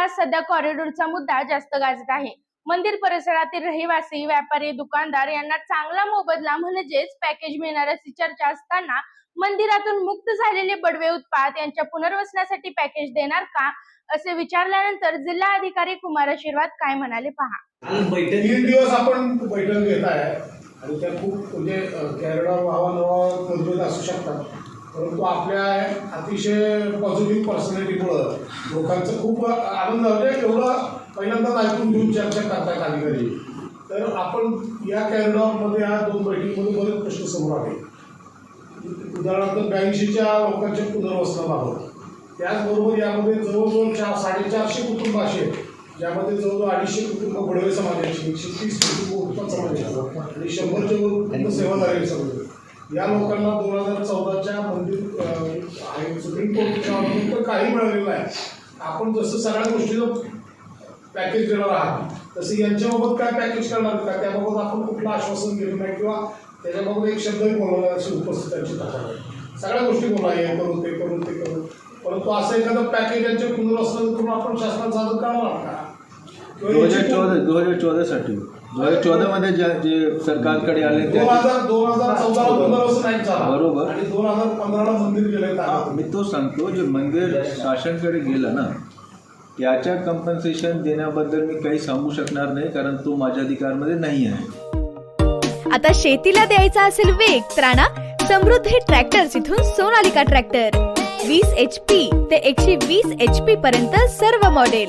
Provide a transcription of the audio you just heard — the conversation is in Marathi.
जिल्ह्यात सध्या कॉरिडॉरचा मुद्दा जास्त गाजत आहे. मंदिर परिसरातील रहिवासी व्यापारी दुकानदार यांना चांगला मोबदला म्हणजेच पॅकेज मिळणार अशी चर्चा असताना मंदिरातून मुक्त झालेले बडवे उत्पाद यांच्या पुनर्वसनासाठी पॅकेज देणार का? असे विचारल्यानंतर जिल्हा अधिकारी कुमार आशीर्वाद काय म्हणाले पहा. तीन दिवस आपण बैठक घेत आहे. आणि त्या खूप म्हणजे कॅरेडा व्हावा नवा असू शकतात. परंतु आपल्या अतिशय पॉझिटिव्ह पर्सनॅलिटीमुळं लोकांचं खूप आनंद म्हणजे एवढं पहिल्यांदाच ऐकून घेऊन चर्चा करतायत अधिकारी. तर आपण या कॅरिडॉरमध्ये या दोन बैठकीमध्ये बरेच प्रश्न समोर आले. उदाहरणार्थ ब्याऐंशीच्या लोकांच्या पुनर्वसनाबाबत. त्याचबरोबर यामध्ये जवळजवळ चार साडेचारशे कुटुंब असे ज्यामध्ये जवळजवळ अडीचशे कुटुंब बडवे समाजाची एकशे तीस कुटुंब उत्पन्न समाजाची आणि शंभरच्या वर कुटुंब सेवाधारी समाज या लोकांना दोन हजार चौदाच्या मंदिर आहे सुप्रीम कोर्टच्या ऑर्डरनंतर काही मिळालेलं आहे आपण जसं सगळ्या गोष्टीचं पॅकेज देणार आहात तसं यांच्याबाबत काय पॅकेज करणार का त्याबाबत आपण कुठलं आश्वासन दिलं नाही किंवा त्याच्याबाबत एक शब्दही बोलवला अशी उपस्थितांची तक्रार सगळ्या गोष्टी बोला हे करू ते करू ते करू परंतु असं एखादं पॅकेज यांच्या पुनर्वसन करून आपण शासनात सादर करणार का? दोन हजार चौदा दोन हजार चौदासाठी. दोन हजार चौदामध्ये जे जे सरकारकडे आले त्या दोन हजार झालं बरोबर. आणि दोन हजार पंधराला मंदिर गेले मी तो सांगतो जे मंदिर शासनकडे गेलं ना त्याच्या कम्पन्सेशन देण्याबद्दल मी काही सांगू शकणार नाही कारण तो माझ्या अधिकारमध्ये नाही आहे. आता शेतीला द्यायचा असेल वेग तर आणा समृद्धी ट्रॅक्टर्स इथून सोनालिका ट्रॅक्टर वीस एच पी ते एकशे वीस एच पी पर्यंत सर्व मॉडेल